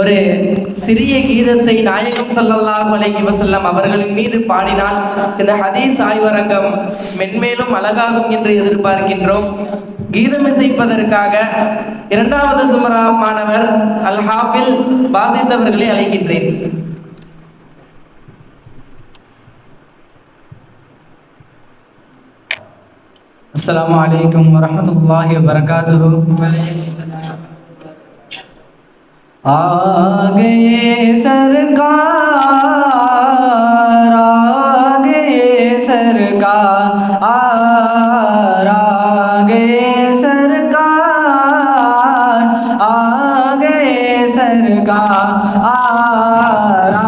ஒரு சிறிய கீதத்தை நாயகம் சல்லல்லாஹு அலைஹி வசல்லம் அவர்களின் மீது பாடினால் இந்த ஹதீஸ் ஆய்வரங்கம் மென்மேலும் அழகாகும் என்று எதிர்பார்க்கின்றோம். கீதம் இசைப்பதற்காக இரண்டாவது சுமரா மாணவர் அல் ஹாஃபில் வாசித்தவர்களை அழைக்கின்றேன். அஸ்லாம் வலைக்கம் வரமத்துல்லாஹி வரகாத்து आ गए सरकार आ गए सरकार आ गए सरकार आ गए सरकार आ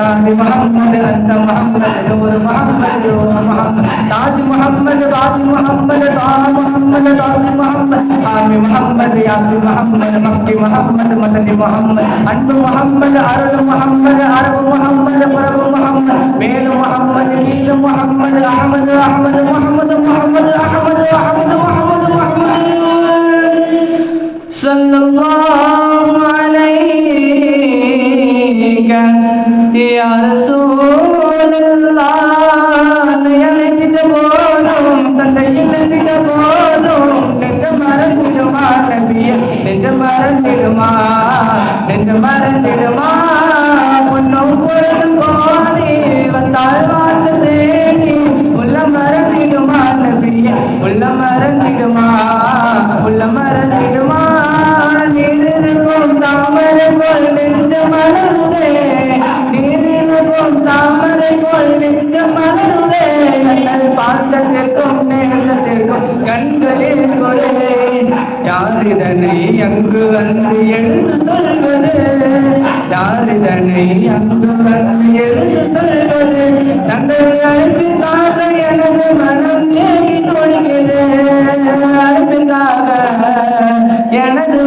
جان محمد أنت محمد نور محمد روح محمد. تاج محمد راج محمد طه محمد عاصم محمد. حامي محمد ياسم محمد مكي محمد مدني محمد. أنب محمد أرد محمد أرب محمد قرب محمد. ميل محمد كيل محمد أحمد أحمد محمد محمد أحمد أحمد محمد. மலருதே நீரிருக்கும் தாமரை போல் நெஞ்ச மலருதே. கண்ணல் பாசத்திற்கும் நேசத்திற்கும் கண்களில் கொலே யார் இதனை அங்கு வந்து எழுந்து சொல்வது? யார் இதனை அங்கு வந்து எழுந்து சொல்வது? தங்கள் அழைப்பிற்காக எனது மனம் ஏகி தொழுகிறது. அழைப்பிற்காக எனது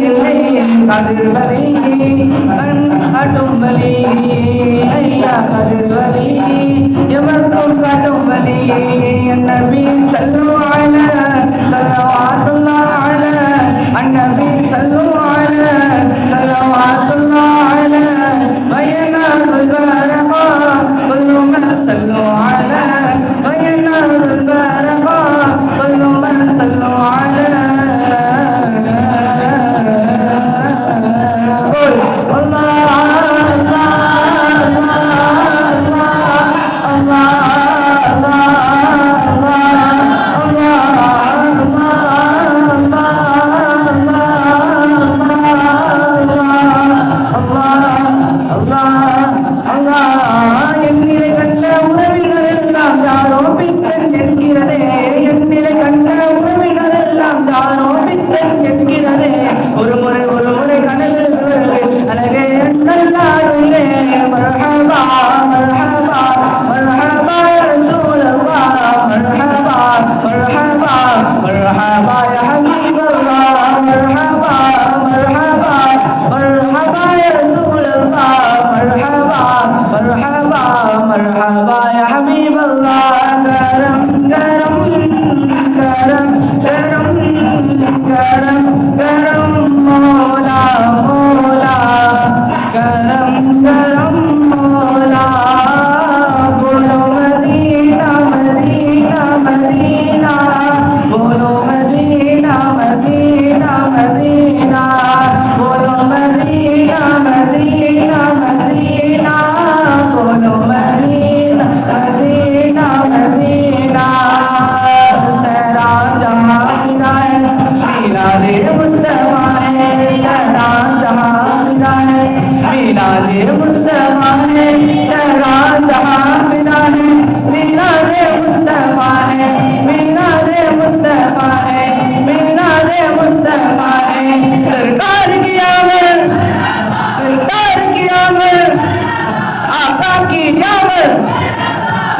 இல்லை என் கதிர்வரை காட்டும் வலி ஐயா கதிர்வரை எவருக்கும் காட்டும் வலி என் நபி مرحبا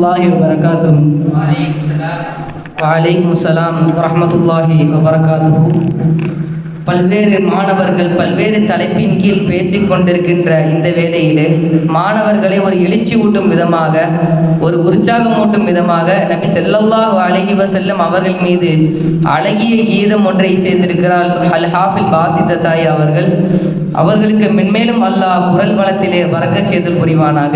الله وبركاته وعليكم السلام وعليكم السلام பல்வேறு மாணவர்கள் பல்வேறு தலைப்பின் கீழ் பேசிக் கொண்டிருக்கின்ற இந்த வேளையிலே மாணவர்களை ஒரு எழுச்சி ஊட்டும் விதமாக ஒரு உற்சாகம் ஊட்டும் விதமாக நபி செல்லல்லாஹ் அழகி வசல்லம் அவர்கள் மீது அழகிய கீதம் ஒன்றை சேர்த்திருக்கிறார் அல் ஹாஃபில் பாசித தாய் அவர்கள். அவர்களுக்கு மென்மேலும் அல்லாஹ் குரல் வளத்திலே வரக்கச் செய்தல் புரிவானாக.